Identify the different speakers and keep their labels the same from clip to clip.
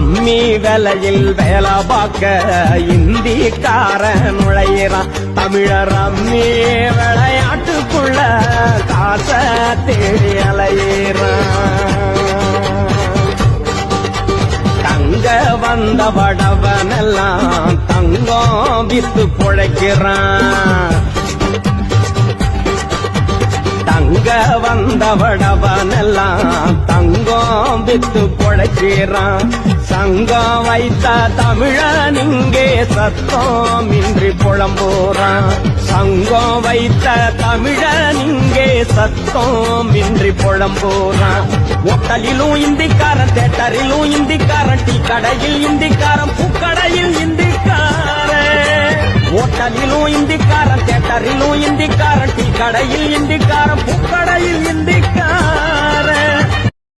Speaker 1: கம்மி விலையில் வேலை பார்க்க இந்திக்கார நுழையிறான் தமிழர் அம்மி விளையாட்டுக்குள்ள காச தேடி அலையிறான். தங்க வந்த வடவனெல்லாம் தங்கம் வித்து பொழைக்கிறான். தங்க வந்த வடவனெல்லாம் தங்கம் வித்து பொழைக்கிறான் சங்கம் வைத்த தமிழன் இங்கே சத்தம் இன்றி புலம்போறான். சங்கம் வைத்த தமிழன் இங்கே சத்தம் இன்றி புலம்போறான். ஒட்டலிலும் இந்திக்காரன் தேட்டரிலும் இந்திக்காரன் டீ கடையில் இந்திக்காரன் பூக்கடையில் இந்திக்காரன். ஓட்டலிலும் இந்திக்காரன் தேட்டரிலும் இந்திக்காரன் டீ கடையில் இந்திக்காரன் பூக்கடையில் இந்திக்காரன்.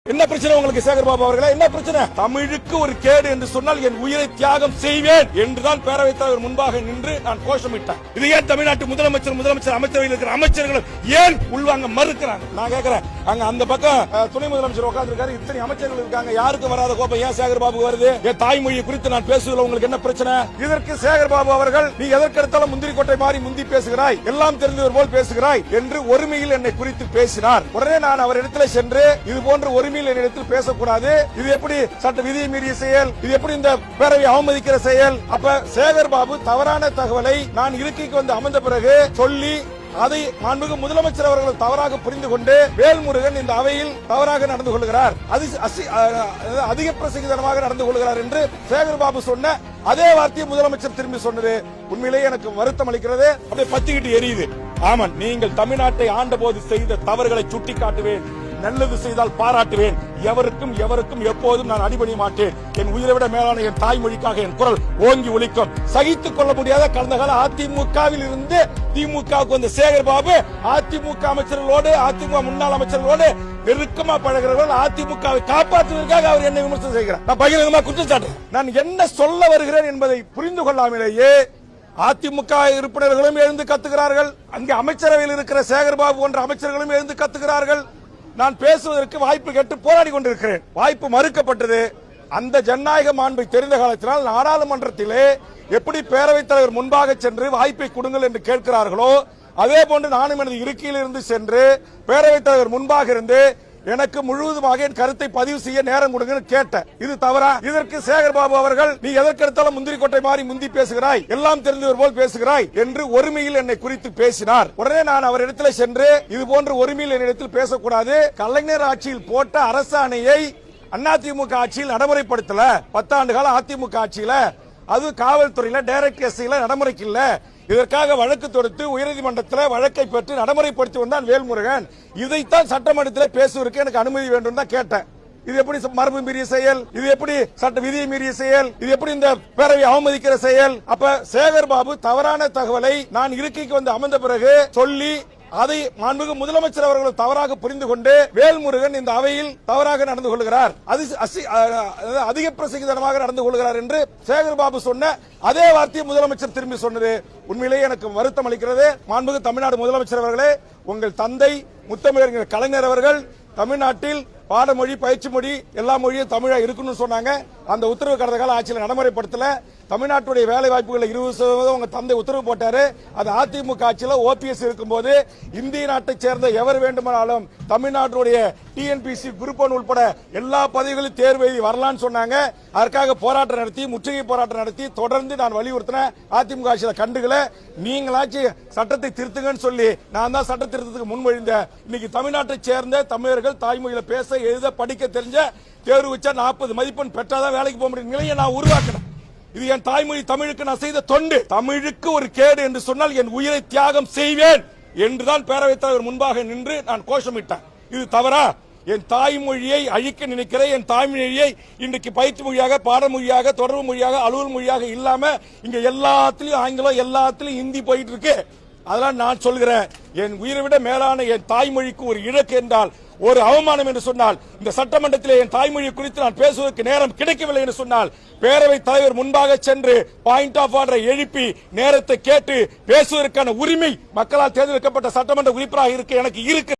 Speaker 2: என்ன பிரச்சனை? உங்களுக்கு சேகர் பாபு அவர்களே என்ன பிரச்சனை? தமிழுக்கு ஒரு கேடு என்று சொன்னால் என் உயிரை தியாகம் செய்வேன் என்றுதான் பேரவைத் தலைவர் முன்பாக நின்று நான் கோஷமிட்டேன் இது ஏன் தமிழ்நாட்டு முதலமைச்சர் முதலமைச்சர் அமைச்சரவையில் இருக்கிற அமைச்சர்களும் ஏன் உள்வாங்க மறுக்கிறாங்க? நான் கேட்கிறேன். அங்க அந்த பக்கம் துணை முதலமைச்சர் உட்கார்ந்திருக்காரு. இத்தனை அமைச்சர்கள் இருக்காங்க. யாருக்கு வராத கோபம்? ஏன் சேகர் பாபு வருது? என் தாய்மொழி குறித்து நான் பேசுவதில் உங்களுக்கு என்ன பிரச்சனை? இதற்கு சேகர் பாபு அவர்கள் நீ எதற்கெடுத்தாலும் முந்திரி கொட்டை மாறி முந்தி பேசுகிறாய். எல்லாம் தெரிந்தவர் போல் பேசுகிறாய் என்று ஒருமையில் என்னை குறித்து பேசினார். உடனே நான் அவர் இடத்துல சென்று இது போன்ற ஒருமையில் என்னிடத்தில் பேசக்கூடாது. இது எப்படி சட்ட விதியை மீறிய செயல்? இது எப்படி இந்த பேரவை அவமதிக்கிற செயல்? அப்ப சேகர் பாபு தவறான தகவலை நான் இருக்கைக்கு வந்து அமர்ந்த பிறகு சொல்லி அதை மாண்புமிகு முதலமைச்சர் அவர்கள் தவறாக புரிந்து கொண்டு வேல்முருகன் இந்த அவையில் தவறாக நடந்து கொள்கிறார். அது அசி- அதிக பிரசிகிதனமாக நடந்து கொள்கிறார் என்று சேகர் பாபு சொன்ன அதே வார்த்தையை முதலமைச்சர் திரும்பி சொன்னது. உண்மையிலேயே எனக்கு வருத்தம் அளிக்கிறது. அப்படியே பத்திக்கிட்டு எரியுது. ஆமாம் நீங்கள் தமிழ்நாட்டை ஆண்டபோது செய்த தவறுகளை சுட்டிக்காட்டுவேன். நல்லது செய்தால் பாராட்டுவேன். எவருக்கும் எவருக்கும் எப்போதும் நான் அடிபணிய மாட்டேன். என் உயிரை விட மேலான என் தாய்மொழிக்காக என் குரல் ஓங்கி ஒழிக்கும் சகித்துக் கொள்ள முடியாத கடந்த கால அதிமுகவில் இருந்து திமுகவுக்கு வந்த சேகர் பாபு அதிமுக அமைச்சர்களோடு அதிமுக முன்னாள் அமைச்சர்களோடு நெருக்கமா பழகிறவர்கள் அதிமுகவை காப்பாற்றுவதற்காக அவர் என்னை விமர்சனம் செய்கிறார். நான் பகிரங்கமா குற்றச்சாட்டு நான் என்ன சொல்ல வருகிறேன் என்பதை புரிந்து கொள்ளாமலேயே அதிமுக உறுப்பினர்களும் எழுந்து கத்துகிறார்கள். அங்கே அமைச்சரவையில் இருக்கிற சேகர்பாபு போன்ற அமைச்சர்களும் எழுந்து கத்துகிறார்கள். நான் பேசுவதற்கு வாய்ப்பு கேட்டு போராடி கொண்டிருக்கிறேன். வாய்ப்பு மறுக்கப்பட்டது. அந்த ஜனநாயக மாண்பை தெரிந்த காலத்தினால் நாடாளுமன்றத்திலே எப்படி பேரவைத் தலைவர் முன்பாக சென்று வாய்ப்பை கொடுங்கள் என்று கேட்கிறார்களோ அதே போன்று நானும் எனது இருக்கையில் இருந்து சென்று பேரவைத் தலைவர் முன்பாக இருந்து எனக்கு முழுவதுமாக என் கருத்தை பதிவு செய்ய நேரம் கொடுங்கன்னு கேட்டேன். இது தவறா? இதற்கு சேகர் பாபு அவர்கள் நீ எதற்கெடுத்தாலும் முந்திரி கொட்டை மாறி முந்தி பேசுகிறாய்? எல்லாம் தெரிந்தவர் போல் பேசுகிறாய்? என்று ஒருமையில் என்னை குறித்து பேசினார். உடனே நான் அவர் இடத்துல சென்று இது போன்ற ஒருமையில் என்னிடத்தில் பேசக்கூடாது. கலைஞர் ஆட்சியில் போட்ட அரசாணையை அதிமுக ஆட்சியில் நடைமுறைப்படுத்தல. பத்தாண்டு கால அதிமுக ஆட்சியில அது காவல்துறையில டைரக்ட் எஸ்ஐல நடைமுறைக்கு இல்ல. இதற்காக வழக்கு தொடுத்து உயர்நீதிமன்றத்தில் வழக்கை பெற்று நடைமுறைப்படுத்தி வந்தான் வேல்முருகன். இதைத்தான் சட்டமன்றத்தில் பேசுவதற்கு எனக்கு அனுமதி வேண்டும் தான் கேட்டேன். இது எப்படி மரபு மீறிய செயல்? இது எப்படி சட்ட விதியை மீறிய செயல்? இது எப்படி இந்த பேரவை அவமதிக்கிற செயல்? அப்ப சேகர் பாபு தவறான தகவலை நான் இருக்கைக்கு வந்து அமர்ந்த பிறகு சொல்லி அதை மாண்புமிகு முதலமைச்சர் அவர்கள் தவறாக புரிந்து கொண்டு வேல்முருகன் இந்த அவையில் தவறாக நடந்து கொள்கிறார். அது அசி- அதிக பிரசங்கிதனமாக நடந்து கொள்கிறார் என்று சேகர் பாபு சொன்ன அதே வார்த்தையை முதலமைச்சர் திரும்பி சொன்னது. உண்மையிலேயே எனக்கு வருத்தம் அளிக்கிறது. மாண்புமிகு தமிழ்நாடு முதலமைச்சர் அவர்களே உங்கள் தந்தை முத்தமிழர் கலைஞர் அவர்கள் தமிழ்நாட்டில் பாடமொழி பயிற்சி மொழி எல்லா மொழியும் தமிழா இருக்கணும்னு சொன்னாங்க. அந்த உத்தரவு கடந்த கால ஆட்சியில் நடைமுறைப்படுத்தல. தமிழ்நாட்டுடைய வேலை வாய்ப்புகளை இருபது சதவீதம் உங்க தந்தை உத்தரவு போட்டாரு. அது அதிமுக ஆட்சியில் ஓபிஎஸ் இருக்கும்போது இந்திய நாட்டை சேர்ந்த எவர் வேண்டுமானாலும் தமிழ்நாட்டுடைய டிஎன்பிசி குரூப் ஒன் உட்பட எல்லா பதவிகளும் தேர்வு எழுதி வரலாம்னு சொன்னாங்க. அதற்காக போராட்டம் நடத்தி முற்றுகை போராட்டம் நடத்தி தொடர்ந்து நான் வலியுறுத்தினேன். அதிமுக ஆட்சியில் கண்டுகளை நீங்களாச்சும் சட்டத்தை திருத்துங்கன்னு சொல்லி நான் தான் சட்ட திருத்தத்துக்கு முன்மொழிந்தேன் இன்னைக்கு தமிழ்நாட்டை சேர்ந்த தமிழர்கள் தாய்மொழியில் பேச எழுத படிக்க தெரிஞ்ச தேர்வு வச்சா நாற்பது மதிப்பெண் பெற்றாதான் வேலைக்கு போக முடியும். நிலையை நான் உருவாக்கினேன். இது என் தாய்மொழி தமிழுக்கு நான் செய்த தொண்டு. தமிழுக்கு ஒரு கேடு என்று சொன்னால் என் உயிரை தியாகம் செய்வேன் என்றுதான் பேரவைத் தலைவர் முன்பாக நின்று நான் கோஷமிட்டேன். இது தவறா? என் தாய்மொழியை அழிக்க நினைக்கிற என் தாய்மொழியை இன்றைக்கு பயிற்சி மொழியாக பாடமொழியாக தொடர்பு மொழியாக அலுவல் மொழியாக இல்லாம இங்க எல்லாத்துலயும் ஆங்கிலம் எல்லாத்துலயும் ஹிந்தி போயிட்டு இருக்கு. அதெல்லாம் நான் சொல்கிறேன் என் உயிரை விட மேலான என் தாய்மொழிக்கு ஒரு இழக்கு என்றால் ஒரு அவமானம் என்று சொன்னால் இந்த சட்டமன்றத்திலே என் தாய்மொழி குறித்து நான் பேசுவதற்கு நேரம் கிடைக்கவில்லை என்று சொன்னால் பேரவை தலைவர் முன்பாக சென்று பாயிண்ட் ஆஃப் ஆர்டரை எழுப்பி நேரத்தை கேட்டு பேசுவதற்கான உரிமை மக்களால் தேர்ந்தெடுக்கப்பட்ட சட்டமன்ற உறுப்பினராக இருக்க எனக்கு இருக்கு.